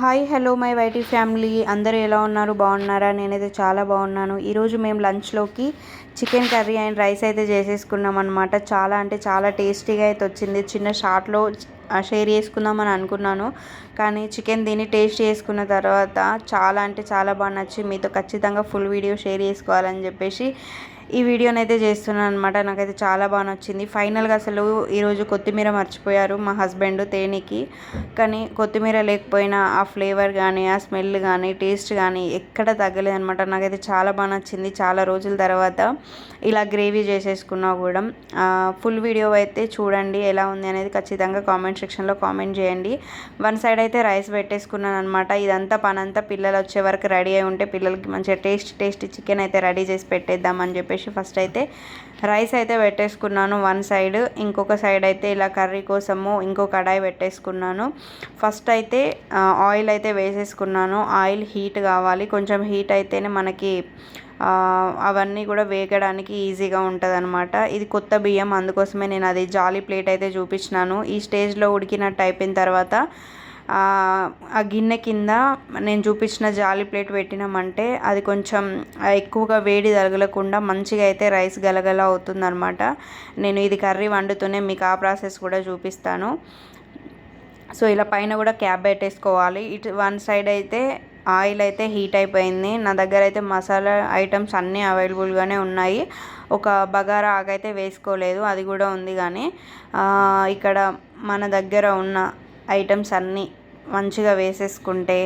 Hi hello my YT family. అందరూ ఎలా ఉన్నారు? బాగున్నారా? నేనైతే చాలా బాగున్నాను. ఈరోజు మేము లంచ్లోకి చికెన్ కర్రీ అండ్ రైస్ అయితే చేసేసుకున్నాం అనమాట చాలా అంటే చాలా టేస్టీగా అయితే వచ్చింది. చిన్న షార్ట్లో షేర్ చేసుకుందామని అనుకున్నాను. కానీ చికెన్ తిని టేస్ట్ చేసుకున్న తర్వాత చాలా అంటే చాలా బాగా నచ్చి మీతో ఖచ్చితంగా ఫుల్ వీడియో షేర్ చేసుకోవాలని చెప్పేసి ఈ వీడియోని అయితే చేస్తున్నాను అనమాట నాకైతే చాలా బాగా నచ్చింది. ఫైనల్గా అసలు ఈరోజు కొత్తిమీర మర్చిపోయారు మా హస్బెండ్ తేనికి. కానీ కొత్తిమీర లేకపోయినా ఆ ఫ్లేవర్ కానీ ఆ స్మెల్ కానీ టేస్ట్ కానీ ఎక్కడ తగ్గలేదనమాట నాకైతే చాలా బాగా నచ్చింది. చాలా రోజుల తర్వాత ఇలా గ్రేవీ చేసేసుకున్నా కూడా. ఫుల్ వీడియో అయితే చూడండి ఎలా ఉంది అనేది ఖచ్చితంగా కామెంట్ సెక్షన్లో కామెంట్ చేయండి. వన్ సైడ్ అయితే రైస్ పెట్టేసుకున్నాను అనమాట ఇదంతా పనంతా పిల్లలు వచ్చే వరకు రెడీ అయి ఉంటే పిల్లలకి మంచిగా టేస్ట్ టేస్ట్ చికెన్ అయితే రెడీ చేసి పెట్టేద్దామని చెప్పేసి ఫస్ట్ అయితే రైస్ అయితే పెట్టేసుకున్నాను వన్ సైడ్ ఇంకొక సైడ్ అయితే ఇలా కర్రీ కోసము ఇంకో కడాయి పెట్టేసుకున్నాను. ఫస్ట్ అయితే ఆయిల్ అయితే వేసేసుకున్నాను. ఆయిల్ హీట్ కావాలి. కొంచెం హీట్ అయితేనే మనకి అవన్నీ కూడా వేగడానికి ఈజీగా ఉంటుంది అనమాట ఇది కొత్త బియ్యం అందుకోసమే నేను అది జాలీ ప్లేట్ అయితే చూపించినాను. ఈ స్టేజ్లో ఉడికినట్టు అయిపోయిన తర్వాత ఆ గిన్నె కింద నేను చూపించిన జాలి ప్లేట్ పెట్టినామంటే అది కొంచెం ఎక్కువగా వేడి తగలకుండా మంచిగా అయితే రైస్ గలగల అవుతుందనమాట నేను ఇది కర్రీ వండుతూనే మీకు ఆ ప్రాసెస్ కూడా చూపిస్తాను. సో ఇలా పైన కూడా క్యాబ్ పెట్టేసుకోవాలి. ఇటు వన్ సైడ్ అయితే ఆయిల్ అయితే హీట్ అయిపోయింది. నా దగ్గర అయితే మసాలా ఐటమ్స్ అన్నీ అవైలబుల్గానే ఉన్నాయి. ఒక బగారా ఆగైతే వేసుకోలేదు. అది కూడా ఉంది కానీ ఇక్కడ మన దగ్గర ఉన్న ఐటమ్స్ అన్నీ మంచిగా వేసేసుకుంటే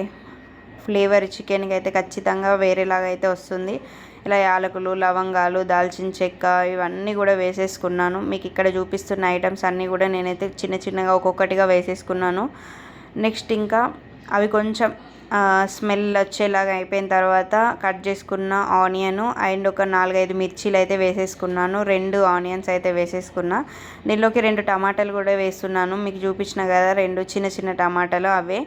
ఫ్లేవర్ చికెన్కి అయితే ఖచ్చితంగా వేరేలాగా అయితే వస్తుంది. ఇలా యాలకులు లవంగాలు దాల్చిన చెక్క ఇవన్నీ కూడా వేసేసుకున్నాను. మీకు ఇక్కడ చూపిస్తున్న ఐటమ్స్ అన్నీ కూడా నేనైతే చిన్న చిన్నగా ఒక్కొక్కటిగా వేసేసుకున్నాను. నెక్స్ట్ ఇంకా అవి కొంచెం స్మెల్ వచ్చేలాగా అయిపోయిన తర్వాత కట్ చేసుకున్న ఆనియన్ అండ్ ఒక నాలుగైదు మిర్చీలు అయితే వేసేసుకున్నాను. రెండు ఆనియన్స్ అయితే వేసేసుకున్నా. దీనిలోకి రెండు టమాటాలు కూడా వేస్తున్నాను. మీకు చూపించిన కదా రెండు చిన్న చిన్న టమాటాలు అవే.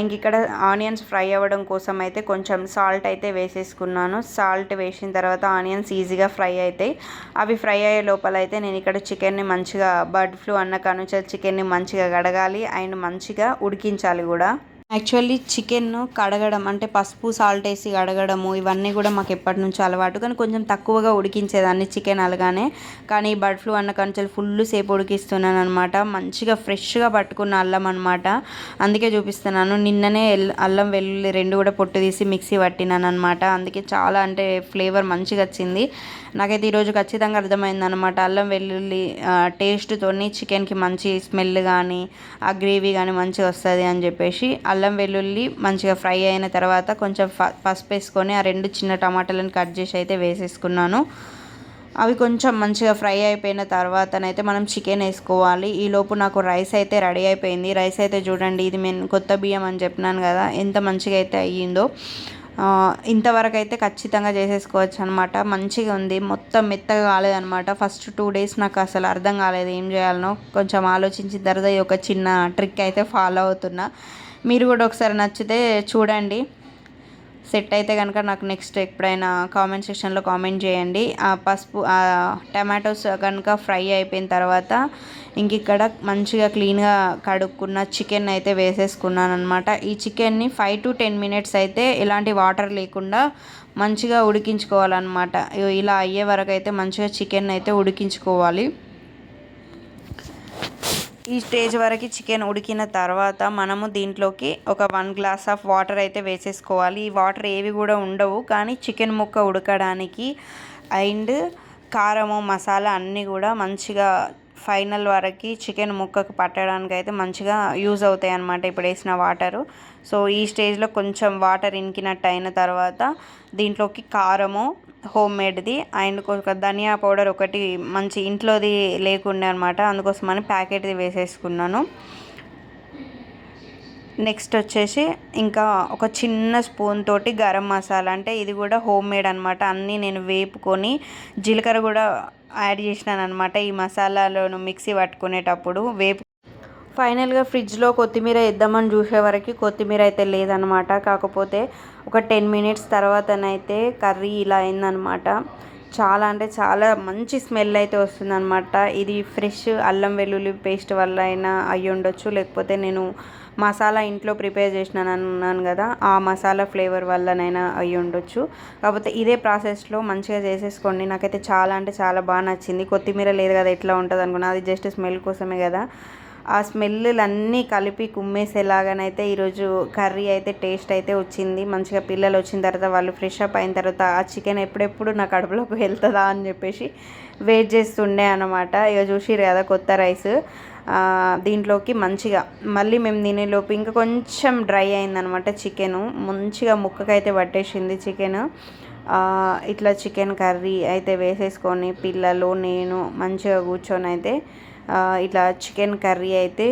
ఇంక ఇక్కడ ఆనియన్స్ ఫ్రై అవ్వడం కోసం అయితే కొంచెం సాల్ట్ అయితే వేసేసుకున్నాను. సాల్ట్ వేసిన తర్వాత ఆనియన్స్ ఈజీగా ఫ్రై అవుతాయి అవి ఫ్రై అయ్యే లోపల అయితే నేను ఇక్కడ చికెన్ని మంచిగా బర్డ్ ఫ్లూ అన్న కనుచ చికెన్ని మంచిగా కడగాలి అండ్ మంచిగా ఉడికించాలి కూడా. యాక్చువల్లీ చికెన్ కడగడం అంటే పసుపు సాల్ట్ వేసి కడగడము ఇవన్నీ కూడా మాకు ఎప్పటి నుంచి అలవాటు. కానీ కొంచెం తక్కువగా ఉడికించేదాన్ని చికెన్ అలాగానే కానీ బర్డ్ ఫ్లూ అన్న కంచెలు ఫుల్ సేపు ఉడికిస్తున్నాను అనమాట మంచిగా ఫ్రెష్గా పట్టుకున్న అల్లం అనమాట అందుకే చూపిస్తున్నాను. నిన్ననే అల్లం వెల్లుల్లి రెండు కూడా పొట్టు తీసి మిక్సీ పట్టినాను అనమాట అందుకే చాలా అంటే ఫ్లేవర్ మంచిగా వచ్చింది. నాకైతే ఈరోజు ఖచ్చితంగా అర్థమైంది అనమాట అల్లం వెల్లుల్లి టేస్ట్తోని చికెన్కి మంచి స్మెల్ కానీ ఆ గ్రేవీ కానీ మంచిగా వస్తుంది అని చెప్పేసి అల్లం వెల్లుల్లి మంచిగా ఫ్రై అయిన తర్వాత కొంచెం పసుపు వేసుకొని ఆ రెండు చిన్న టమాటాలను కట్ చేసి అయితే వేసేసుకున్నాను. అవి కొంచెం మంచిగా ఫ్రై అయిపోయిన తర్వాతనైతే మనం చికెన్ వేసుకోవాలి. ఈలోపు నాకు రైస్ అయితే రెడీ అయిపోయింది. రైస్ అయితే చూడండి ఇది నేను కొత్త బియ్యం అని చెప్పినాను కదా ఎంత మంచిగా అయితే అయ్యిందో. ఇంతవరకు అయితే ఖచ్చితంగా చేసేసుకోవచ్చు అనమాట మంచిగా ఉంది. మొత్తం మెత్తగా కాలేదనమాట ఫస్ట్ టూ డేస్ నాకు అసలు అర్థం కాలేదు ఏం చేయాలనో. కొంచెం ఆలోచించిన తర్వాత ఒక చిన్న ట్రిక్ అయితే ఫాలో అవుతున్నా. మీరు కూడా ఒకసారి నచ్చితే చూడండి. సెట్ అయితే కనుక నాకు నెక్స్ట్ ఎప్పుడైనా కామెంట్ సెక్షన్లో కామెంట్ చేయండి. ఆ పసుపు టమాటోస్ కనుక ఫ్రై అయిపోయిన తర్వాత ఇంక ఇక్కడ మంచిగా క్లీన్గా కడుక్కున్న చికెన్ అయితే వేసేసుకున్నాను అనమాట ఈ చికెన్ని ఫైవ్ టు టెన్ మినిట్స్ అయితే ఎలాంటి వాటర్ లేకుండా మంచిగా ఉడికించుకోవాలన్నమాట. ఇలా అయ్యే వరకు అయితే మంచిగా చికెన్ అయితే ఉడికించుకోవాలి. ఈ స్టేజ్ వరకు చికెన్ ఉడికిన తర్వాత మనము దీంట్లోకి ఒక వన్ గ్లాస్ ఆఫ్ వాటర్ అయితే వేసేసుకోవాలి. ఈ వాటర్ ఏవి కూడా ఉండవు కానీ చికెన్ ముక్క ఉడకడానికి అండ్ కారము మసాలా అన్నీ కూడా మంచిగా ఫైనల్ వరకు చికెన్ ముక్కకు పట్టడానికి అయితే మంచిగా యూజ్ అవుతాయి అన్నమాట ఇప్పుడు వేసిన వాటరు. సో ఈ స్టేజ్లో కొంచెం వాటర్ ఇంకినట్టు అయిన తర్వాత దీంట్లోకి కారము హోమ్ మేడ్ది అండ్ ఒక ధనియా పౌడర్ ఒకటి మంచి ఇంట్లోది లేకుండే అనమాట అందుకోసమని ప్యాకెట్ది వేసేసుకున్నాను. నెక్స్ట్ వచ్చేసి ఇంకా ఒక చిన్న స్పూన్ తోటి గరం మసాలా. అంటే ఇది కూడా హోమ్ మేడ్ అనమాట అన్నీ నేను వేపుకొని జీలకర్ర కూడా యాడ్ చేసినాను అనమాట ఈ మసాలాలోను మిక్సీ పట్టుకునేటప్పుడు. వేపు ఫైనల్గా ఫ్రిడ్జ్లో కొత్తిమీర వేద్దామని చూసే వరకు కొత్తిమీర అయితే లేదనమాట కాకపోతే ఒక టెన్ మినిట్స్ తర్వాతనైతే కర్రీ ఇలా అయిందనమాట చాలా అంటే చాలా మంచి స్మెల్ అయితే వస్తుందన్నమాట. ఇది ఫ్రెష్ అల్లం వెల్లుల్లి పేస్ట్ వల్ల అయినా అయ్యి ఉండొచ్చు. లేకపోతే నేను మసాలా ఇంట్లో ప్రిపేర్ చేసినాను అన్నాను కదా ఆ మసాలా ఫ్లేవర్ వల్లనైనా అయ్యి ఉండొచ్చు. కాకపోతే ఇదే ప్రాసెస్లో మంచిగా చేసేసుకోండి. నాకైతే చాలా అంటే చాలా బాగా నచ్చింది. కొత్తిమీర లేదు కదా ఎట్లా ఉంటుంది అనుకున్నా అది జస్ట్ స్మెల్ కోసమే కదా. ఆ స్మెల్లులన్నీ కలిపి కుమ్మేసేలాగానైతే ఈరోజు కర్రీ అయితే టేస్ట్ అయితే వచ్చింది. మంచిగా పిల్లలు వచ్చిన తర్వాత వాళ్ళు ఫ్రెష్ అప్ అయిన తర్వాత ఆ చికెన్ ఎప్పుడెప్పుడు నా కడుపులోకి వెళ్తుందా అని చెప్పేసి వెయిట్ చేస్తుండే అనమాట ఇక చూసిరు కదా కొత్త రైస్. దీంట్లోకి మంచిగా మళ్ళీ మేము తినేలోపు ఇంకా కొంచెం డ్రై అయిందనమాట చికెను. మంచిగా ముక్కకైతే పట్టేసింది చికెన్. ఇట్లా చికెన్ కర్రీ అయితే వేసేసుకొని పిల్లలు నేను మంచిగా కూర్చొని అయితే ఇట్లా చికెన్ కర్రీ అయితే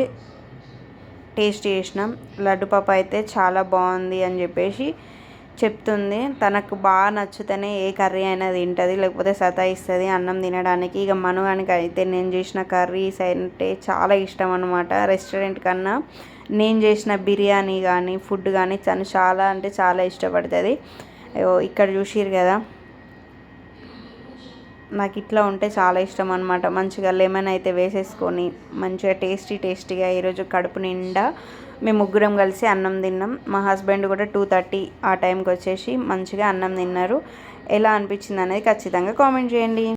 టేస్ట్ చేసినాం. లడ్డు పాప అయితే చాలా బాగుంది అని చెప్పేసి చెప్తుంది. తనకు బాగా నచ్చుతేనే ఏ కర్రీ అయినా తింటుంది లేకపోతే సతాయిస్తుంది అన్నం తినడానికి. ఇక మనుగానికి అయితే నేను చేసిన కర్రీస్ అంటే చాలా ఇష్టం అనమాట రెస్టారెంట్ కన్నా నేను చేసిన బిర్యానీ కానీ ఫుడ్ కానీ తను చాలా అంటే చాలా ఇష్టపడుతుంది. ఇక్కడ చూసిరు కదా. నాకు ఇట్లా ఉంటే చాలా ఇష్టం అనమాట మంచిగా లెమన్ అయితే వేసేసుకొని మంచిగా టేస్టీ టేస్టీగా ఈరోజు కడుపు నిండా మేము ముగ్గురం కలిసి అన్నం తిన్నాం. మా హస్బెండ్ కూడా టూ థర్టీ ఆ టైంకి వచ్చేసి మంచిగా అన్నం తిన్నారు. ఎలా అనిపించింది అనేది ఖచ్చితంగా కామెంట్ చేయండి.